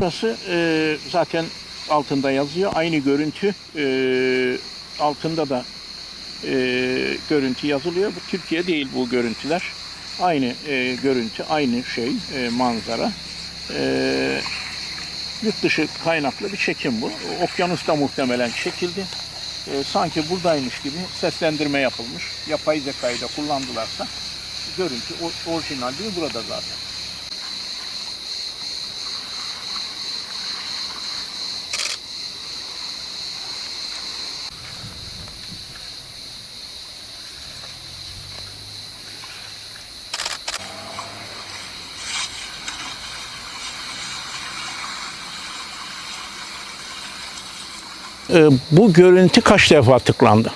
Burası e, zaten altında yazıyor. Aynı görüntü e, altında da e, görüntü yazılıyor. Bu Türkiye değil bu görüntüler. Aynı e, görüntü, aynı şey, e, manzara. E, yurt dışı kaynaklı bir çekim bu. Okyanusta muhtemelen çekildi. E, sanki buradaymış gibi seslendirme yapılmış. Yapay zekayı da kullandılarsa görüntü orijinalliği burada zaten. Ee, bu görüntü kaç defa tıklandı?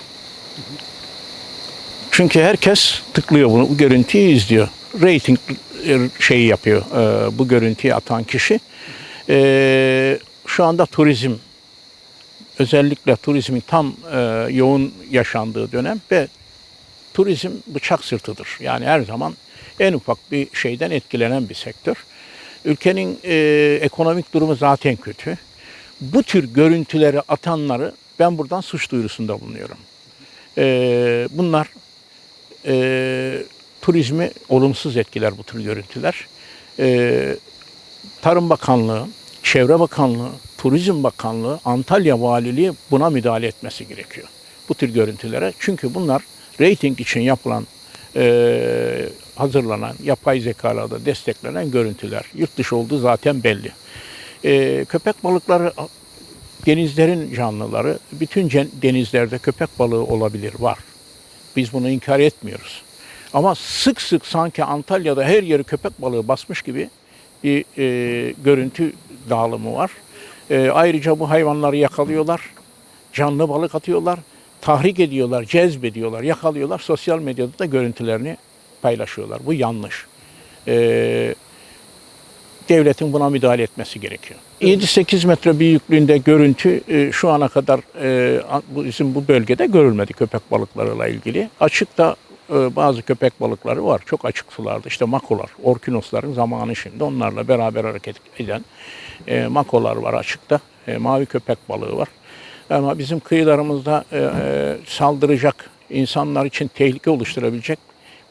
Çünkü herkes tıklıyor bunu, bu görüntüyü izliyor. Rating e, şeyi yapıyor e, bu görüntüyü atan kişi. E, Şu anda turizm, özellikle turizmin tam e, yoğun yaşandığı dönem ve turizm bıçak sırtıdır. Yani her zaman en ufak bir şeyden etkilenen bir sektör. Ülkenin e, ekonomik durumu zaten kötü. Bu tür görüntüleri atanları ben buradan suç duyurusunda bulunuyorum. E, bunlar e, turizmi olumsuz etkiler bu tür görüntüler. E, Tarım Bakanlığı, Çevre Bakanlığı, Turizm Bakanlığı, Antalya Valiliği buna müdahale etmesi gerekiyor. Bu tür görüntülere. Çünkü bunlar reyting için yapılan, e, hazırlanan, yapay zekalarda desteklenen görüntüler. Yurt dışı olduğu zaten belli. E, köpek balıkları denizlerin canlıları. Bütün denizlerde köpek balığı olabilir, var. Biz bunu inkar etmiyoruz. Ama sık sık sanki Antalya'da her yeri köpek balığı basmış gibi bir e, görüntü dağılımı var. E, ayrıca bu hayvanları yakalıyorlar, canlı balık atıyorlar, tahrik ediyorlar, cezbediyorlar, yakalıyorlar. Sosyal medyada da görüntülerini paylaşıyorlar. Bu yanlış. E, devletin buna müdahale etmesi gerekiyor. 7-8 metre büyüklüğünde görüntü e, şu ana kadar e, bizim bu bölgede görülmedi köpek balıklarıyla ilgili. Açıkta e, bazı köpek balıkları var. Çok açık sularda. İşte makolar, orkinosların zamanı şimdi. Onlarla beraber hareket eden makolar var açıkta. Mavi köpek balığı var. Ama bizim kıyılarımızda saldıracak, insanlar için tehlike oluşturabilecek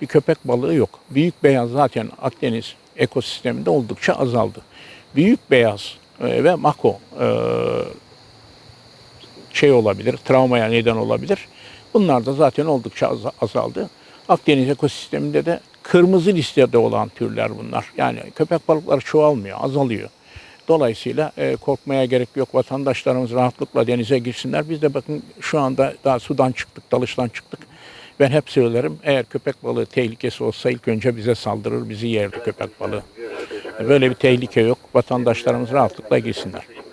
bir köpek balığı yok. Büyük beyaz zaten Akdeniz ekosisteminde oldukça azaldı. Büyük beyaz e, ve mako e, şey olabilir, travmaya neden olabilir. Bunlar da zaten oldukça az- azaldı. Akdeniz ekosisteminde de kırmızı listede olan türler bunlar. Yani köpek balıkları çoğalmıyor, azalıyor. Dolayısıyla e, korkmaya gerek yok. Vatandaşlarımız rahatlıkla denize girsinler. Biz de bakın şu anda daha sudan çıktık, dalıştan çıktık. Ben hep söylerim eğer köpek balığı tehlikesi olsa ilk önce bize saldırır, bizi yerdi köpek balığı. Böyle bir tehlike yok. Vatandaşlarımız rahatlıkla girsinler.